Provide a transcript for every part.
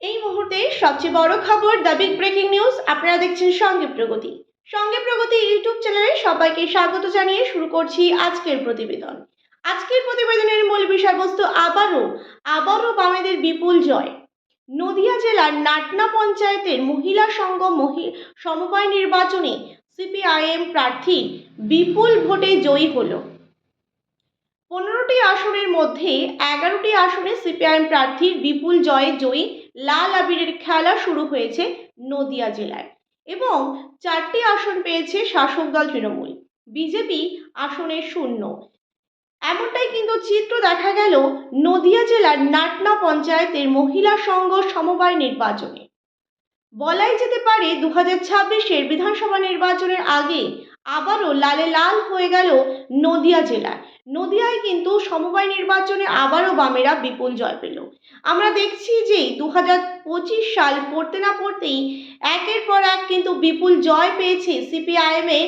এই মুহূর্তে সবচেয়ে বড় খবর দ্য বিগ ব্রেকিং নিউজ। আপনারা দেখছেন সঙ্গে প্রগতি। সঙ্গে প্রগতি ইউটিউব চ্যানেলে সবাইকে স্বাগত জানিয়ে শুরু করছি আজকের প্রতিবেদন। আজকের প্রতিবেদনের মূল বিষয়বস্তু আবারও আবারও বামেদের বিপুল জয়। নদিয়া জেলার নাটনা পঞ্চায়েতের মহিলা সংঘ মহি, সমবায় নির্বাচনে সিপিআইএম প্রার্থী বিপুল ভোটে জয়ী হলো। পনেরোটি আসনের মধ্যে এগারোটি আসনে সিপিআইএম প্রার্থীর বিপুল জয়ে জয়ী লাল আবিরের খেলা শুরু হয়েছে নদিয়া জেলায় এবং চারটি আসন পেয়েছে শাসক দল তৃণমূল। বিজেপি আসনে শূন্য। এমনটাই কিন্তু চিত্র দেখা গেল নদিয়া জেলার নাটনা পঞ্চায়েতের মহিলা সংঘ সমবায় নির্বাচনে। বলাই যেতে পারে দু হাজার ছাব্বিশের বিধানসভা নির্বাচনের আগে আবারও লালে লাল হয়ে গেল নদিয়া জেলায়। নদিয়ায় কিন্তু সমবায় নির্বাচনে আবারও বামেরা বিপুল জয় পেল। আমরা দেখছি যে দু পঁচিশ সাল পড়তে না পড়তেই একের পর এক কিন্তু বিপুল জয় পেয়েছে সিপিআইএমে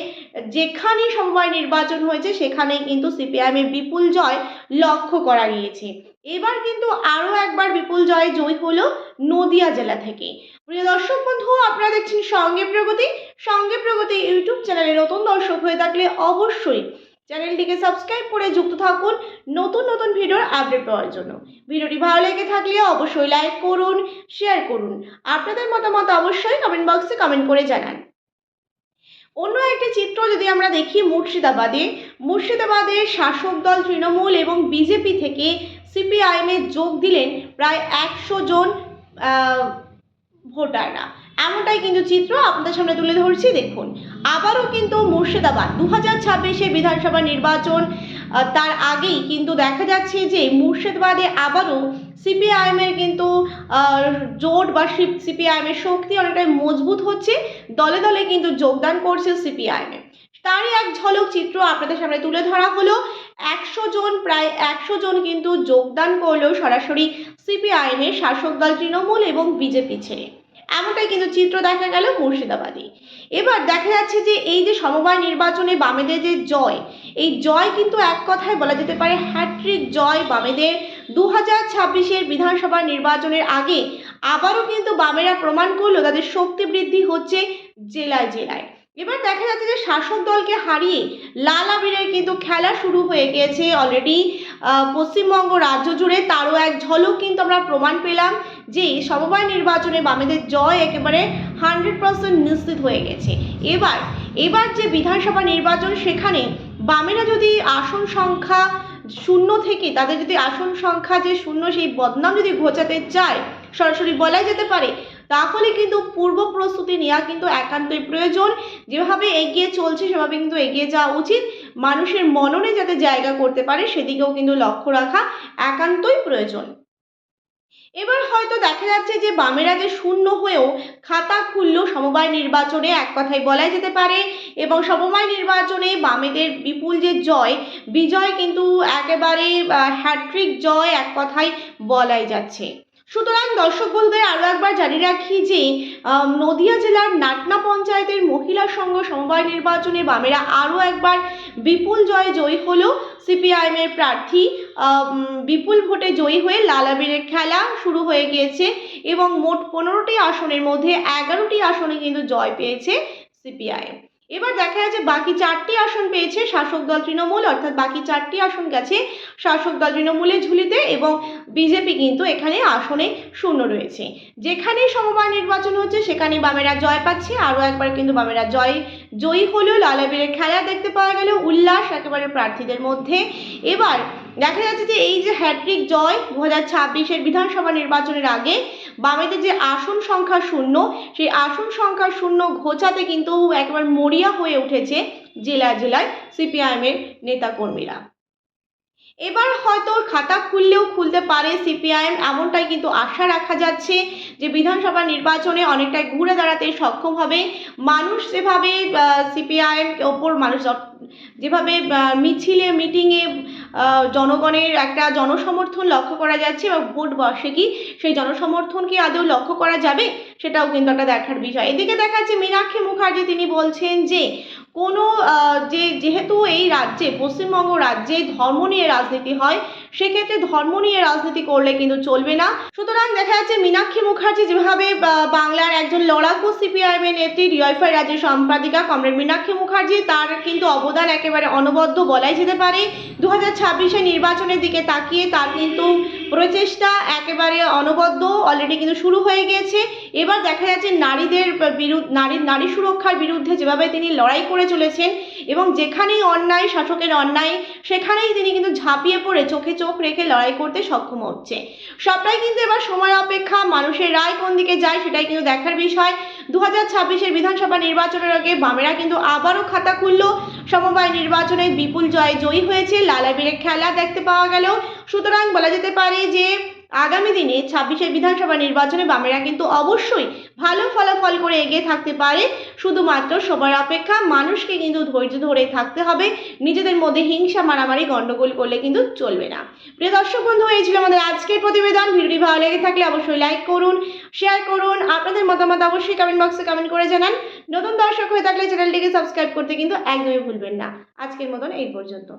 যেখানেই সমবায় নির্বাচন হয়েছে, সেখানেই কিন্তু সিপিআইএমের বিপুল জয় লক্ষ্য করা গিয়েছে। এবার কিন্তু আরও একবার বিপুল জয় জয় হলো নদিয়া জেলা থেকে। প্রিয় দর্শক বন্ধু, আপনারা দেখছেন সঙ্গে প্রগতি। সঙ্গে প্রগতি ইউটিউব চ্যানেলে নতুন দর্শক হয়ে থাকলে অবশ্যই চ্যানেলটিকে সাবস্ক্রাইব করে যুক্ত থাকুন নতুন নতুন ভিডিওর আপডেট পাওয়ার জন্য। ভিডিওটি ভালো লেগে থাকলে অবশ্যই লাইক করুন, শেয়ার করুন। আপনাদের মতামত অবশ্যই কমেন্ট বক্সে কমেন্ট করে জানান। অন্য একটি চিত্র যদি আমরা দেখি মুর্শিদাবাদে মুর্শিদাবাদে শাসক দল তৃণমূল এবং বিজেপি থেকে সিপিআইএমে যোগ দিলেন প্রায় একশো জন ভোটাররা এমনটাই কিন্তু চিত্র আপনাদের সামনে তুলে ধরছি, দেখুন। আবারও কিন্তু মুর্শিদাবাদ দু হাজার ছাব্বিশে বিধানসভা নির্বাচন তার আগেই কিন্তু দেখা যাচ্ছে যে মুর্শিদাবাদে আবারও সিপিআইএমের কিন্তু জোট বা সিপিআইএমের শক্তি অনেকটাই মজবুত হচ্ছে। দলে দলে কিন্তু যোগদান করছে সিপিআইএমে। তারই এক ঝলক চিত্র আপনাদের সামনে তুলে ধরা হলো। একশো জন, প্রায় একশো জন কিন্তু যোগদান করল সরাসরি সিপিআইএমের শাসক দল তৃণমূল এবং বিজেপি ছেড়ে। এমনটাই কিন্তু চিত্র দেখা গেল মুর্শিদাবাদে। এবার দেখা যাচ্ছে যে এই যে সমবায় নির্বাচনে বামেদের যে জয়, এই জয় কিন্তু এক কথায় বলা যেতে পারে হ্যাট্রিক জয়। বামেদের দু হাজার ছাব্বিশের বিধানসভা নির্বাচনের আগে আবারও কিন্তু বামেরা প্রমাণ করল তাদের শক্তি বৃদ্ধি হচ্ছে জেলায় জেলায়। এবার দেখা যাচ্ছে যে শাসক দলকে হারিয়ে লাল আবিরের কিন্তু খেলা শুরু হয়ে গিয়েছে অলরেডি পশ্চিমবঙ্গ রাজ্য জুড়ে তারও এক ঝলক কিন্তু আমরা প্রমাণ পেলাম। যে সমবায় নির্বাচনে বামেদের জয় একেবারে হান্ড্রেড পার্সেন্ট নিশ্চিত হয়ে গেছে। এবার এবার যে বিধানসভা নির্বাচন, সেখানে বামেরা যদি আসন সংখ্যা শূন্য থেকে, তাদের যদি আসন সংখ্যা যে শূন্য, সেই বদনাম যদি ঘোচাতে চায়, সরাসরি বলাই যেতে পারে, তাহলে কিন্তু পূর্ব প্রস্তুতি নেওয়া কিন্তু একান্তই প্রয়োজন। যেভাবে এগিয়ে চলছে, সেভাবে কিন্তু এগিয়ে যাওয়া উচিত। মানুষের মননে যাতে জায়গা করতে পারে, সেদিকেও কিন্তু লক্ষ্য রাখা একান্তই প্রয়োজন। এবার হয়তো দেখা যাচ্ছে যে বামেরা যে শূন্য হয়েও খাতা খুলল সমবায় নির্বাচনে, এক কথায় বলাই যেতে পারে। এবং সমবায় নির্বাচনে বামেদের বিপুল যে জয়, বিজয় কিন্তু একেবারে হ্যাট্রিক জয় এক কথায় বলাই যাচ্ছে। সুতরাং দর্শক বন্ধুদের আরও একবার জানিয়ে রাখি যে নদিয়া জেলার নাটনা পঞ্চায়েতের মহিলা সংঘ সমবায় নির্বাচনে বামেরা আরও একবার বিপুল জয়ে জয়ী হলো। সিপিআইএমের প্রার্থী বিপুল ভোটে জয়ী হয়ে লাল আবিরের খেলা শুরু হয়ে গিয়েছে এবং মোট পনেরোটি আসনের মধ্যে এগারোটি আসনে কিন্তু জয় পেয়েছে সিপিআইএম এবার দেখা যাচ্ছে বাকি চারটি আসন পেয়েছে শাসক দল তৃণমূল, অর্থাৎ বাকি চারটি আসন গেছে শাসক দল তৃণমূলের ঝুলিতে এবং বিজেপি কিন্তু এখানে আসনে শূন্য রয়েছে। যেখানেই সমবায় নির্বাচন হচ্ছে সেখানে বামেরা জয় পাচ্ছে। আরও একবার কিন্তু বামেরা জয়, জয়ী হলেও লালাবীরের খেলা দেখতে পাওয়া গেল, উল্লাস একেবারে প্রার্থীদের মধ্যে। এবার দেখা যাচ্ছে যে এই যে হ্যাট্রিক জয় দু হাজার বিধানসভা নির্বাচনের আগে বামেদের যে আসন সংখ্যা শূন্য, সেই আসন সংখ্যা শূন্য ঘোচাতে কিন্তু একবার মরিয়া হয়ে উঠেছে জেলায় জেলায় সিপিআইএমের নেতাকর্মীরা। এবার হয়তো খাতা খুললেও খুলতে পারে সিপিআইএম, এমনটাই কিন্তু আশা রাখা যাচ্ছে। যে বিধানসভা নির্বাচনে অনেকটাই ঘুরে দাঁড়াতে সক্ষম হবে। মানুষ যেভাবে সিপিআইএম ওপর মানুষ যেভাবে মিছিলে, মিটিংয়ে জনগণের একটা জনসমর্থন লক্ষ্য করা যাচ্ছে এবং ভোট বসে কি সেই জনসমর্থন কি আদৌ লক্ষ্য করা যাবে? সেটাও কিন্তু একটা দেখার বিষয়। এদিকে দেখা যাচ্ছে মীনাক্ষী মুখার্জি, তিনি বলছেন যে কোনো যে, যেহেতু এই রাজ্যে, পশ্চিমবঙ্গ রাজ্যে ধর্ম নিয়ে রাজনীতি হয়, সেক্ষেত্রে ধর্ম নিয়ে রাজনীতি করলে কিন্তু চলবে না। সুতরাং দেখা যাচ্ছে মীনাক্ষী মুখার্জি যেভাবে বাংলার একজন লড়াকু সিপিআইএম এর নেত্রী ডিওয়াইফাই রাজ্যের সম্পাদিকা, কমরেড মীনাক্ষী মুখার্জি, তার কিন্তু অবদান একেবারে অনবদ্য বলাই যেতে পারে। দু হাজার ছাব্বিশে নির্বাচনের দিকে তাকিয়ে তার কিন্তু প্রচেষ্টা একেবারে অনবদ্য অলরেডি কিন্তু শুরু হয়ে গিয়েছে এবার দেখা যাচ্ছে নারীদের বিরুদ্ধে, নারী নারী সুরক্ষার বিরুদ্ধে যেভাবে তিনি লড়াই করে চলেছেন এবং যেখানেই অন্যায়, শাসকের অন্যায়, সেখানেই তিনি কিন্তু ঝাঁপিয়ে পড়ে, চোখে চোখ রেখে লড়াই করতে সক্ষম হচ্ছে। সবটাই কিন্তু এবার সময় অপেক্ষা, মানুষের রায় কোন দিকে যায় সেটাই কিন্তু দেখার বিষয়। দু হাজার ছাব্বিশের বিধানসভা নির্বাচনের আগে বামেরা কিন্তু আবারও খাতা খুললো। সমবায় নির্বাচনে বিপুল জয় জয়ী হয়েছে লালাবীরের খেলা দেখতে পাওয়া গেল। সুতরাং বলা যেতে পারে যে, আগামী দিনে ছাব্বিশের বিধানসভা নির্বাচনে বামেরা কিন্তু অবশ্যই ভালো ফলাফল করে এগিয়ে থাকতে পারে। শুধুমাত্র সবার অপেক্ষা মানুষকে কিন্তু ধৈর্য ধরে থাকতে হবে। নিজেদের মধ্যে হিংসা, মারামারি, গন্ডগোল করলে কিন্তু চলবে না। প্রিয় দর্শক বন্ধু, এই ছিল আমাদের আজকের প্রতিবেদন। ভিডিওটি ভালো লেগে থাকলে অবশ্যই লাইক করুন শেয়ার করুন। আপনাদের মতামত অবশ্যই কমেন্ট বক্সে কমেন্ট করে জানান। নতুন দর্শক হয়ে থাকলে চ্যানেলটিকে সাবস্ক্রাইব করতে কিন্তু একদমই ভুলবেন না। আজকের মতন এই পর্যন্ত।